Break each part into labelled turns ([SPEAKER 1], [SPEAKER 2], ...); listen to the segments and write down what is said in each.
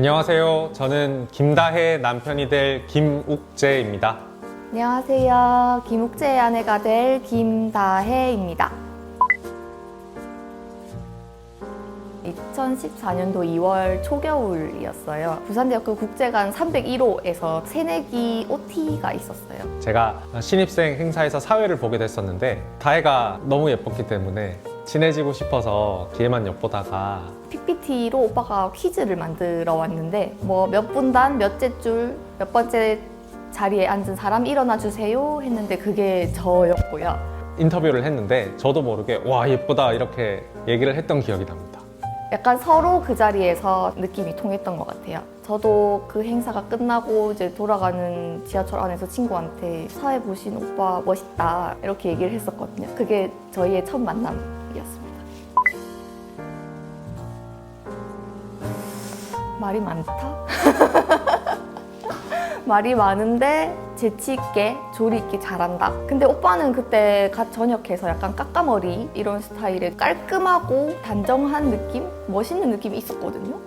[SPEAKER 1] 안녕하세요. 저는 김다혜 남편이 될 김욱재입니다.
[SPEAKER 2] 안녕하세요. 김욱재의 아내가 될 김다혜입니다. 2014년도 2월 초겨울이었어요. 부산대학교 국제관 301호에서 새내기 OT가 있었어요.
[SPEAKER 1] 제가 신입생 행사에서 사회를 보게 됐었는데 다혜가 너무 예뻤기 때문에 친해지고 싶어서 뒤에만 엿보다가
[SPEAKER 2] PPT로 오빠가 퀴즈를 만들어 왔는데 뭐 몇 분단 몇째 줄 몇 번째 자리에 앉은 사람 일어나 주세요 했는데 그게 저였고요.
[SPEAKER 1] 인터뷰를 했는데 저도 모르게 와 예쁘다 이렇게 얘기를 했던 기억이 납니다.
[SPEAKER 2] 약간 서로 그 자리에서 느낌이 통했던 것 같아요. 저도 그 행사가 끝나고 이제 돌아가는 지하철 안에서 친구한테 사회 보신 오빠 멋있다 이렇게 얘기를 했었거든요. 그게 저희의 첫 만남 이었습니다. 말이 많다? 말이 많은데 재치 있게 조리 있게 잘한다. 근데 오빠는 그때 갓 전역해서 약간 까까머리 이런 스타일의 깔끔하고 단정한 느낌, 멋있는 느낌이 있었거든요.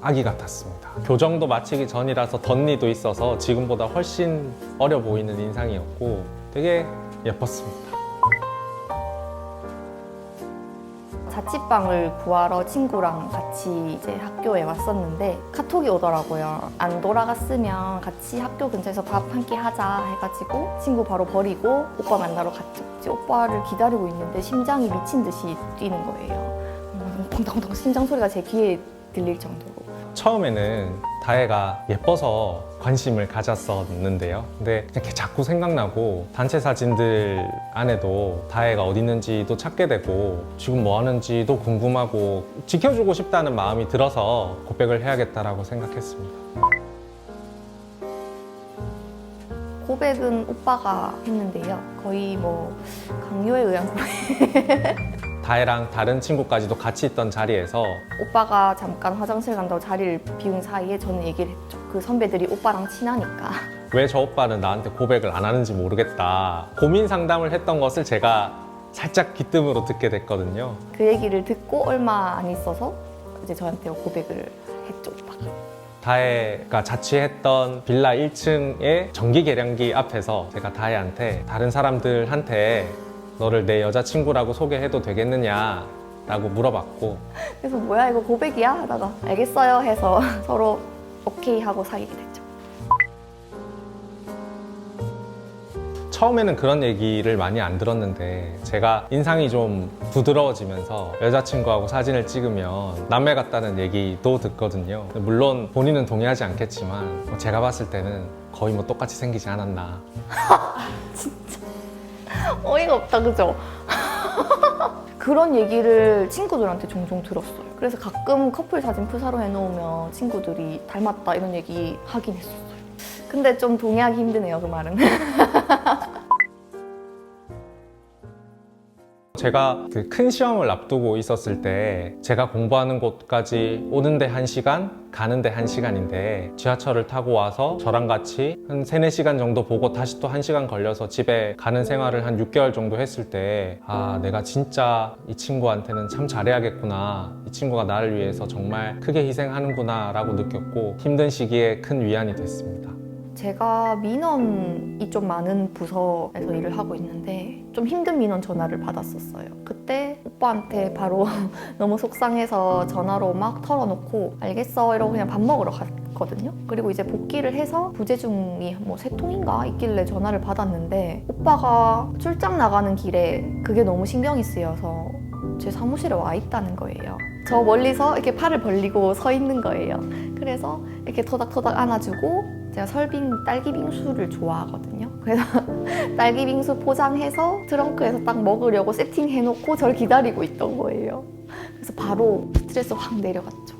[SPEAKER 1] 아기 같았습니다. 교정도 마치기 전이라서 덧니도 있어서 지금보다 훨씬 어려 보이는 인상이었고 되게 예뻤습니다.
[SPEAKER 2] 자취방을 구하러 친구랑 같이 이제 학교에 왔었는데 카톡이 오더라고요. 안 돌아갔으면 같이 학교 근처에서 밥 한 끼 하자 해가지고 친구 바로 버리고 오빠 만나러. 이제 오빠를 기다리고 있는데 심장이 미친 듯이 뛰는 거예요. 음, 펑덩펑덩 심장 소리가 제 귀에 들릴 정도로.
[SPEAKER 1] 처음에는 다혜가 예뻐서 관심을 가졌었는데요. 근데 이렇게 자꾸 생각나고 단체 사진들 안에도 다혜가 어디 있는지도 찾게 되고 지금 뭐 하는지도 궁금하고 지켜주고 싶다는 마음이 들어서 고백을 해야겠다라고 생각했습니다.
[SPEAKER 2] 고백은 오빠가 했는데요. 거의 뭐 강요에 의한 고백.
[SPEAKER 1] 다혜랑 다른 친구까지도 같이 있던 자리에서
[SPEAKER 2] 오빠가 잠깐 화장실 간다고 자리를 비운 사이에 저는 얘기를 했죠. 그 선배들이 오빠랑 친하니까.
[SPEAKER 1] 왜 저 오빠는 나한테 고백을 안 하는지 모르겠다. 고민 상담을 했던 것을 제가 살짝 귀뜸으로 듣게 됐거든요.
[SPEAKER 2] 그 얘기를 듣고 얼마 안 있어서 이제 저한테 고백을 했죠, 오빠가.
[SPEAKER 1] 다혜가 자취했던 빌라 1층의 전기 계량기 앞에서 제가 다혜한테 다른 사람들한테 너를 내 여자친구라고 소개해도 되겠느냐 라고 물어봤고
[SPEAKER 2] 그래서 뭐야 이거 고백이야? 하다가 알겠어요 해서 서로 오케이 하고 사귀게 됐죠.
[SPEAKER 1] 처음에는 그런 얘기를 많이 안 들었는데 제가 인상이 좀 부드러워지면서 여자친구하고 사진을 찍으면 남매 같다는 얘기도 듣거든요. 물론 본인은 동의하지 않겠지만 뭐 제가 봤을 때는 거의 뭐 똑같이 생기지 않았나.
[SPEAKER 2] 어이가 없다, 그죠? 그런 얘기를 친구들한테 종종 들었어요. 그래서 가끔 커플 사진 프사로 해놓으면 친구들이 닮았다 이런 얘기 하긴 했었어요. 근데 좀 동의하기 힘드네요, 그 말은.
[SPEAKER 1] 제가 그 큰 시험을 앞두고 있었을 때 제가 공부하는 곳까지 오는데 한시간 가는데 한시간인데 지하철을 타고 와서 저랑 같이 한 3, 4시간 정도 보고 다시 또 한시간 걸려서 집에 가는 생활을 한 6개월 정도 했을 때 아, 내가 진짜 이 친구한테는 참 잘해야겠구나. 이 친구가 나를 위해서 정말 크게 희생하는구나 라고 느꼈고 힘든 시기에 큰 위안이 됐습니다.
[SPEAKER 2] 제가 민원이 좀 많은 부서에서 일을 하고 있는데 좀 힘든 민원 전화를 받았었어요. 그때 오빠한테 바로 너무 속상해서 전화로 막 털어놓고 알겠어 이러고 그냥 밥 먹으러 갔거든요. 그리고 이제 복귀를 해서 부재중이 뭐 세 통인가 있길래 전화를 받았는데 오빠가 출장 나가는 길에 그게 너무 신경이 쓰여서 제 사무실에 와 있다는 거예요. 저 멀리서 이렇게 팔을 벌리고 서 있는 거예요. 그래서 이렇게 토닥토닥 안아주고 제가 설빙 딸기 빙수를 좋아하거든요. 그래서 딸기 빙수 포장해서 트렁크에서 딱 먹으려고 세팅해놓고 저를 기다리고 있던 거예요. 그래서 바로 스트레스 확 내려갔죠.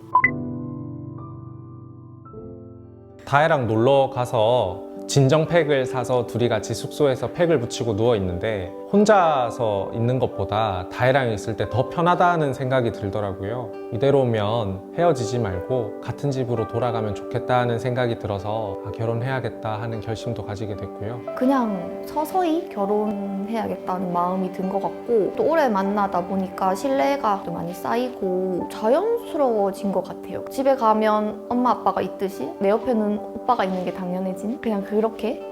[SPEAKER 1] 다혜랑 놀러 가서 진정 팩을 사서 둘이 같이 숙소에서 팩을 붙이고 누워 있는데 혼자서 있는 것보다 다혜랑 있을 때 더 편하다는 생각이 들더라고요. 이대로면 헤어지지 말고 같은 집으로 돌아가면 좋겠다는 생각이 들어서 아, 결혼해야겠다 하는 결심도 가지게 됐고요.
[SPEAKER 2] 그냥 서서히 결혼해야겠다는 마음이 든 것 같고 또 오래 만나다 보니까 신뢰가 또 많이 쌓이고 자연스러워진 것 같아요. 집에 가면 엄마 아빠가 있듯이 내 옆에는 오빠가 있는 게 당연해진 그냥 그렇게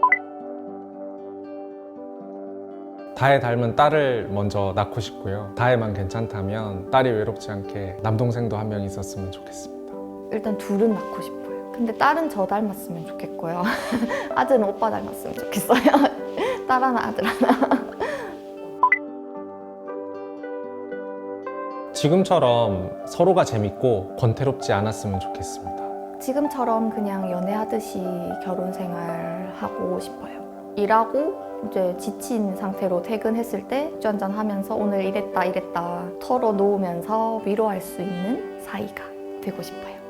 [SPEAKER 1] 다혜 닮은 딸을 먼저 낳고 싶고요. 다혜만 괜찮다면 딸이 외롭지 않게 남동생도 한 명 있었으면 좋겠습니다.
[SPEAKER 2] 일단 둘은 낳고 싶어요. 근데 딸은 저 닮았으면 좋겠고요. 아들은 오빠 닮았으면 좋겠어요. 딸 하나 아들 하나.
[SPEAKER 1] 지금처럼 서로가 재밌고 권태롭지 않았으면 좋겠습니다.
[SPEAKER 2] 지금처럼 그냥 연애하듯이 결혼 생활 하고 싶어요. 일하고 이제 지친 상태로 퇴근했을 때 맥주 한잔 하면서 오늘 이랬다 이랬다 털어놓으면서 위로할 수 있는 사이가 되고 싶어요.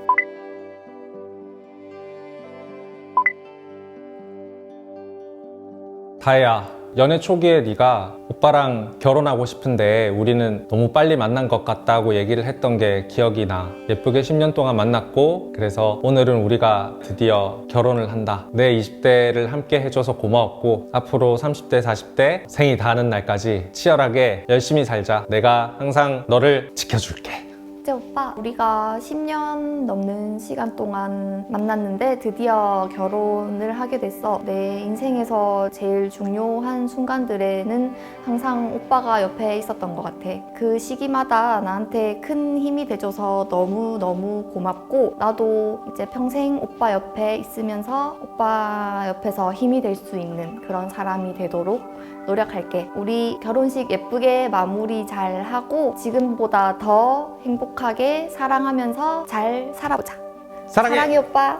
[SPEAKER 1] 다혜야, 연애 초기에 네가 오빠랑 결혼하고 싶은데 우리는 너무 빨리 만난 것 같다고 얘기를 했던 게 기억이 나. 예쁘게 10년 동안 만났고 그래서 오늘은 우리가 드디어 결혼을 한다. 내 20대를 함께 해줘서 고마웠고 앞으로 30대, 40대 생이 닿는 날까지 치열하게 열심히 살자. 내가 항상 너를 지켜줄게.
[SPEAKER 2] 이제 오빠 우리가 10년 넘는 시간 동안 만났는데 드디어 결혼을 하게 됐어. 내 인생에서 제일 중요한 순간들에는 항상 오빠가 옆에 있었던 것 같아. 그 시기마다 나한테 큰 힘이 돼줘서 너무너무 고맙고 나도 이제 평생 오빠 옆에 있으면서 오빠 옆에서 힘이 될 수 있는 그런 사람이 되도록 노력할게. 우리 결혼식 예쁘게 마무리 잘 하고 지금보다 더 행복 하게 사랑하면서 잘 살아보자. 사랑해 오빠.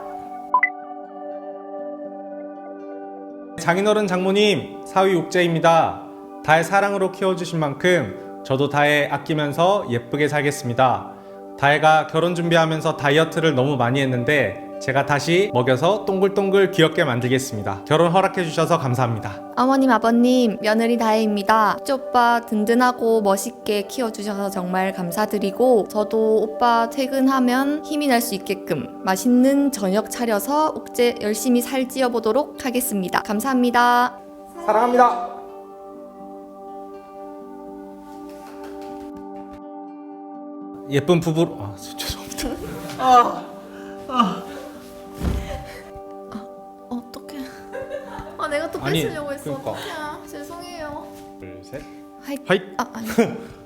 [SPEAKER 3] 장인어른 장모님 사위 옥재입니다. 다의 사랑으로 키워주신 만큼 저도 다혜 아끼면서 예쁘게 살겠습니다. 다혜가 결혼 준비하면서 다이어트를 너무 많이 했는데 제가 다시 먹여서 동글동글 귀엽게 만들겠습니다. 결혼 허락해 주셔서 감사합니다.
[SPEAKER 2] 어머님 아버님 며느리 다혜입니다. 오빠 든든하고 멋있게 키워주셔서 정말 감사드리고 저도 오빠 퇴근하면 힘이 날 수 있게끔 맛있는 저녁 차려서 옥제 열심히 살찌어 보도록 하겠습니다. 감사합니다.
[SPEAKER 3] 사랑합니다. 예쁜 부부 아 죄송합니다.
[SPEAKER 2] 어 내가 또
[SPEAKER 3] 아니,
[SPEAKER 2] 뺏으려고 했어.
[SPEAKER 3] 그러니까.
[SPEAKER 2] 어떡해. 죄송해요.
[SPEAKER 3] 둘 셋.
[SPEAKER 2] 하이.
[SPEAKER 3] 하이.
[SPEAKER 2] 아 아니.